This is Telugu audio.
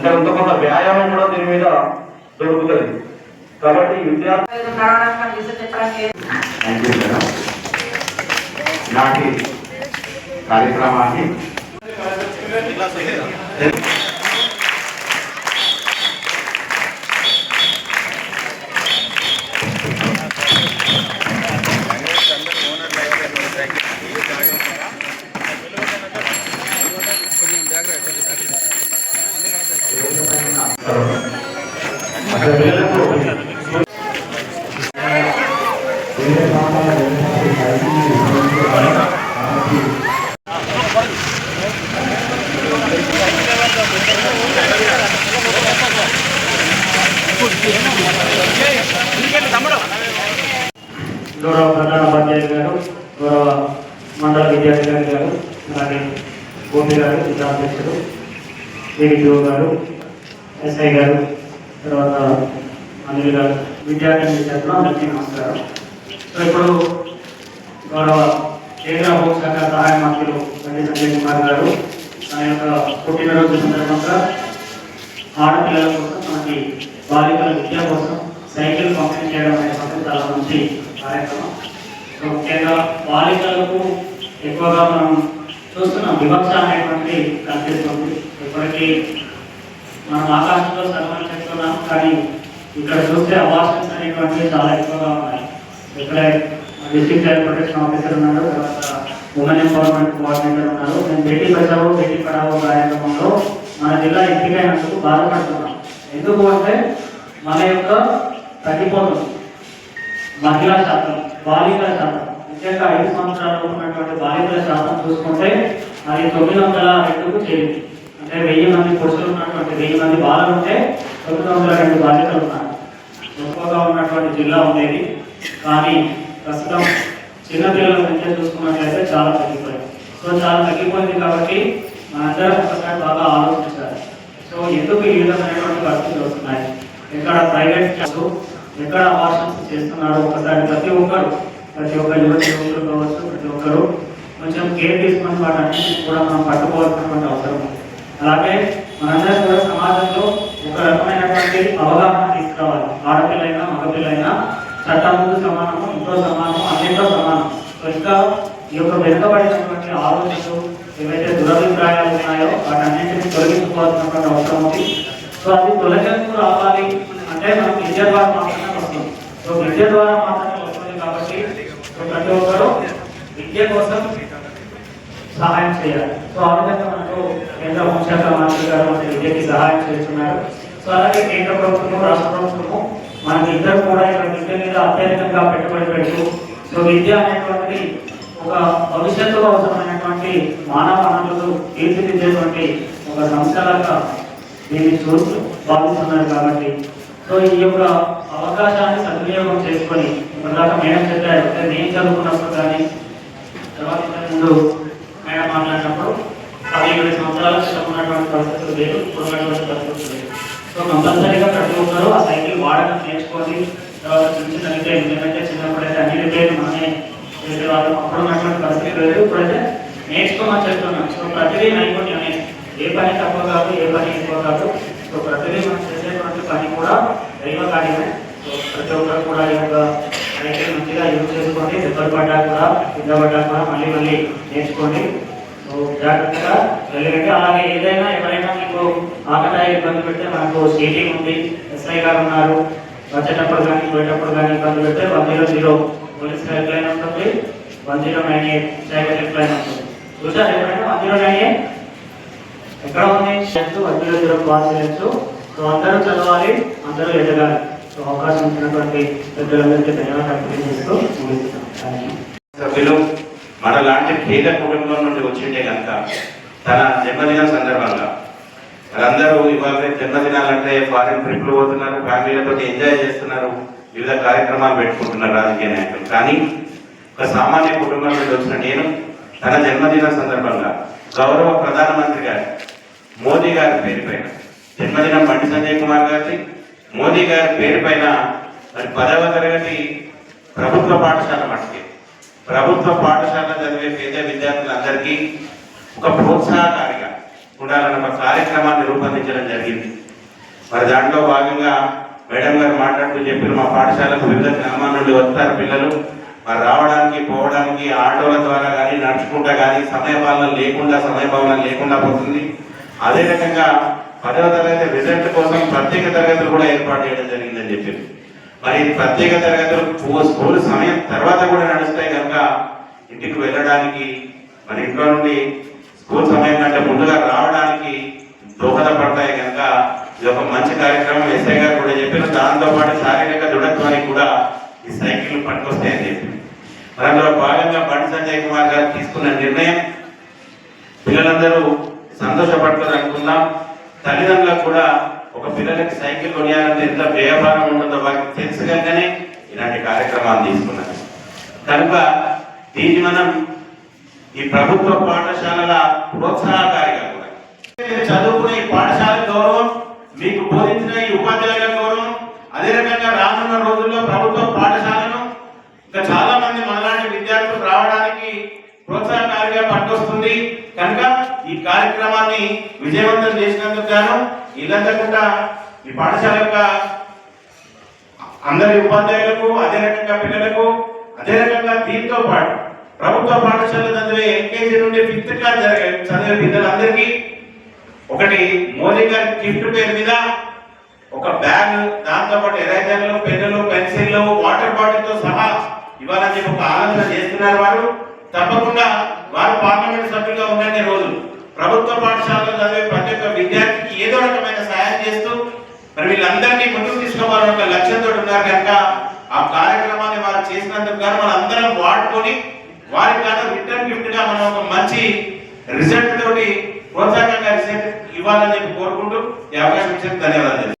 అంటే కొంత కొంత వ్యాయామం కూడా దీని మీద దొరుకుతుంది. కాబట్టి విద్యార్థి నాటి కార్యక్రమాన్ని ఉపాధ్యాయులు గారు గౌరవ మండల విద్యాధికారి గారు అలాగే గోపి గారు జిల్లాధ్యక్షుడు ఏడిఓ గారు ఎస్ఐ గారు తర్వాత అనిల్ గారు విద్యార్థి విద్యార్థులు అందరికీ నమస్కారం. సో ఇప్పుడు గౌరవ కేంద్ర హోంశాఖ సహాయ మంత్రులు బండి సంజయ్ కుమార్ గారు తన యొక్క పుట్టినరోజు సందర్భంగా ఆడపిల్లల కోసం మనకి బాలికల విద్య కోసం సైకిల్ పంపిణీ చేయడం అనే అనేటువంటి చాలా మంచి కార్యక్రమం. ముఖ్యంగా బాలికలకు ఎక్కువగా మనం చూస్తున్నాం. వివక్ష అనేటువంటి కనిపిస్తుంది. ఇప్పటికీ మనం ఆకాశంలో సగమని చెప్తున్నాం కానీ ఇక్కడ చూస్తే అవార్షన్స్ అనేటువంటివి చాలా ఎక్కువగా ఉన్నాయి. ఇక్కడ డిస్ట్రిక్ట్ చైల్డ్ ప్రొటెక్షన్ ఆఫీసర్ ఉన్నారు తర్వాత ఉమెన్ ఎంపవర్మెంట్ కోఆర్డినేటర్ ఉన్నారు. నేను బేటీ బచావో బేటీ పడావో కార్యక్రమంలో మన జిల్లా ఎంపికైనందుకు బాధపడుతున్నాం. ఎందుకు అంటే మన యొక్క తగ్గిపోతుంది మహిళా శాతం. బాలికల శాతం. ముఖ్యంగా ఐదు సంవత్సరాలు ఉన్నటువంటి బాలికల శాతం చూసుకుంటే అది తొమ్మిది వందల రెండుకు చేరింది. అంటే వెయ్యి మంది పురుషులు ఉన్నటువంటి వెయ్యి మంది బాలలు ఉంటే తొమ్మిది వందల రెండు బాలికలు ఉన్నారు. ఎక్కువగా ఉన్నటువంటి జిల్లా ఉండేది. కానీ ప్రస్తుతం చిన్నపిల్లల సంఖ్య చూసుకున్నట్లయితే చాలా తగ్గిపోయింది. సో చాలా తగ్గిపోయింది కాబట్టి మనందరం ఒకసారి బాగా ఆలోచించాలి. సో ఎందుకు ఈ విధమైనటువంటి పరిస్థితులు వస్తున్నాయి? ఎక్కడ ప్రైవేట్ చదువు ఎక్కడ అవార్షన్స్ చేస్తున్నారో ఒకసారి ప్రతి ఒక్కరు ప్రతి ఒక్క యువతి యువకులు కావచ్చు ప్రతి ఒక్కరు కొంచెం కేర్ తీసుకుని వాటన్నింటినీ కూడా మనం పట్టుకోవాల్సినటువంటి అవసరం ఉంది. అలాగే మనందరం కూడా సమాజంలో ఒక రకమైనటువంటి అవగాహన తీసుకురావాలి. ఆడపిల్లైనా మగపిల్లైనా చట్టం ముందు సమానము ఇంట్లో సమానము అన్నింటిలో సమానం సో ఇంకా ఈ యొక్క వెనుకబడినటువంటి ఆలోచనలు ఏవైతే దురభిప్రాయాలు ఉన్నాయో వాటన్నింటినీ తొలగించుకోవాల్సినటువంటి అవసరం ఉంది. సో అది తొలగింపు రావాలి అంటే మనం విద్య మాత్రమే సో విద్య ద్వారా మాత్రమే వస్తుంది కాబట్టి ప్రతి ఒక్కరూ విద్య కోసం సహాయం చేయాలి. సో ఆ విధంగా మనకు కేంద్ర హోంశాఖ మంత్రి గారు మన విద్యకి సహాయం చేస్తున్నారు. సో అలాగే కేంద్ర ప్రభుత్వము రాష్ట్ర ప్రభుత్వము మనకి ఇద్దరు కూడా ఇక్కడ విద్య మీద అత్యధికంగా పెట్టుబడి పెట్టు సో విద్య అనేటువంటి ఒక భవిష్యత్తులో అవసరమైనటువంటి మానవ వనరులు తీర్చిదిద్దేటువంటి ఒక సంస్థలాగా దీన్ని చూస్తూ భావిస్తున్నారు కాబట్టి సో ఈ యొక్క అవకాశాన్ని సద్వినియోగం చేసుకొని ఇందాక మేడం చెప్పారు అంటే నేను చదువుకున్నప్పుడు కానీ తర్వాత ముందు మేడం మాట్లాడినప్పుడు పదిహేడు సంవత్సరాల క్రితం ఉన్నటువంటి పరిస్థితులు లేదు ఉన్నటువంటి పరిస్థితులు లేదు సో కంపల్సరీగా ప్రతి ఒక్కరూ ఆ సైకిల్ వాడడం నేర్చుకొని తర్వాత చిన్న చిన్న రిపేర్ ఎందుకంటే చిన్నప్పుడైతే అన్ని రిపేర్లు మనమే చేసేవాళ్ళం. అప్పుడు ఉన్నటువంటి పరిస్థితి లేదు ఇప్పుడైతే నేర్చుకోమని చెప్తున్నాం. సో ప్రతిదీ నైపుణ్యమే. ఏ పని తక్కువ కాదు ఏ పని ఎక్కువ కాదు. సో ప్రతిదీ మనం అని కూడా దైవ కార్యమే. ప్రతి ఒక్కరు కూడా ఈ యొక్క సైకిల్ మంచిగా యూజ్ చేసుకోండి. దెబ్బలు పడ్డా కూడా కింద పడ్డా కూడా మళ్ళీ మళ్ళీ నేర్చుకోండి. సో జాగ్రత్తగా వెళ్ళకండి అలాగే ఏదైనా ఎవరైనా మీకు ఆకటాయి ఇబ్బంది పెడితే మనకు సీటింగ్ ఉంది ఎస్ఐ గారు ఉన్నారు. వచ్చేటప్పుడు కానీ పోయేటప్పుడు కానీ ఇబ్బంది పెడితే one zero zero police help line ఉంటుంది. One zero nine eight cyber help line ఉంటుంది. చూసారు ఎప్పుడైనా వన్ జీరో నైన్ ఎయిట్ ఎక్కడ ఉంది? వన్ జీరో జీరో కాల్ చేయొచ్చు. సో అందరూ చదవాలి అందరూ ఎదగాలి. సో అవకాశం ఇచ్చినటువంటి పెద్దలందరికీ ధన్యవాదాలు చేస్తూ సభ్యులు మన లాంటి పేద కుటుంబం నుండి వచ్చింటే కనుక తన జన్మదిన సందర్భంగా వాళ్ళందరూ ఇవాళ జన్మదినాలంటే ఫారిన్ ట్రిప్లు పోతున్నారు ఫ్యామిలీలతో ఎంజాయ్ చేస్తున్నారు వివిధ కార్యక్రమాలు పెట్టుకుంటున్నారు రాజకీయ నాయకులు. కానీ ఒక సామాన్య కుటుంబం నుండి వచ్చిన నేను తన జన్మదిన సందర్భంగా గౌరవ ప్రధానమంత్రి గారు మోదీ గారి పేరు పైన జన్మదినం బండి సంజయ్ కుమార్ గారి మోదీ గారి పేరు పైన మరి పదవ తరగతి ప్రభుత్వ పాఠశాల మటుకే. ప్రభుత్వ పాఠశాల చదివే పేద విద్యార్థులందరికీ ఒక ప్రోత్సాహకారిగా ఉండాలన్న ఒక కార్యక్రమాన్ని రూపొందించడం జరిగింది. మరి దాంట్లో భాగంగా మేడం గారు మాట్లాడుతూ చెప్పారు మా పాఠశాలకు వివిధ గ్రామాల నుండి వస్తారు పిల్లలు. మరి రావడానికి పోవడానికి ఆటోల ద్వారా కానీ నడుచుకుంటా కానీ సమయపాలన లేకుండా సమయపాలన లేకుండా పోతుంది. అదే రకంగా పదవ తరగతి రిజల్ట్ కోసం ప్రత్యేక తరగతులు కూడా ఏర్పాటు చేయడం జరిగిందని చెప్పి మరి ప్రత్యేక తరగతులు స్కూల్ సమయం తర్వాత కూడా నడుస్తాయి కనుక ఇంటికి వెళ్ళడానికి మరి ఇంట్లో నుండి స్కూల్ సమయం కంటే ముందుగా రావడానికి దోహదపడతాయి కనుక ఇది ఒక మంచి కార్యక్రమం. ఎస్ఐ గారు కూడా చెప్పారు దాంతో పాటు శారీరక దృఢత్వానికి కూడా ఈ సైకిల్ పట్టుకొస్తాయని చెప్పి మరి అందులో భాగంగా బండి సంజయ్ కుమార్ గారు తీసుకున్న నిర్ణయం పిల్లలందరూ సంతోషపడతారు అనుకుందాం తల్లిదండ్రులకు కూడా ఒక పిల్లలకి సైకిల్ కొనియాలంటే ఎంత వ్యయభారం ఉంటుందో వారికి తెలుసు కనుకనే ఇలాంటి కార్యక్రమాలు తీసుకున్నారు. కనుక దీన్ని మనం ఈ ప్రభుత్వ పాఠశాలల ప్రోత్సాహకారిగా కూడా. చదువుకునే ఈ పాఠశాల గౌరవం మీకు బోధించిన ఈ ఉపాధ్యాయుల గౌరవం అదే రకంగా రానున్న రోజుల్లో ప్రభుత్వ పాఠశాలను ఇంకా చాలా మంది మనలాంటి విద్యార్థులు రావడానికి ప్రోత్సాహకారిగా పట్టుకొస్తుంది కనుక ఈ కార్యక్రమాన్ని విజయవంతం చేసినందుకు గాను ఇదంతా ఈ పాఠశాల యొక్క అందరి ఉపాధ్యాయులకు అదే రకంగా పిల్లలకు అదే రకంగా దీంతో పాటు ప్రభుత్వ పాఠశాల చదివే ఎల్కేజీ నుండి ఫిఫ్త్ క్లాస్ జరిగే చదివే పిల్లలందరికీ ఒకటి మోదీ గారి గిఫ్ట్ పేరు మీద ఒక బ్యాగ్ దాంతో పాటు ఎరేజర్లు పెన్నులు పెన్సిల్లు వాటర్ బాటిల్తో సహా ఇవ్వాలని చెప్పి ఒక ఆలోచన చేస్తున్నారు వారు. తప్పకుండా పాఠశాలలో చదివే ప్రతి ఒక్క విద్యార్థికి ఏదో రకమైన సహాయం చేస్తూ మరి వీళ్ళందరినీ ముందుకు తీసుకోవాలని ఒక లక్ష్యంతో ఉన్నారు కనుక ఆ కార్యక్రమాన్ని వారు చేసినందుకు గాను మనం అందరం వాడుకొని వారికి గాను రిటర్న్ గిఫ్ట్గా మనం ఒక మంచి రిజల్ట్ తోటి ప్రోత్సాహంగా రిజల్ట్ ఇవ్వాలని చెప్పి కోరుకుంటూ ఈ అవకాశం ఇచ్చిన ధన్యవాదాలు.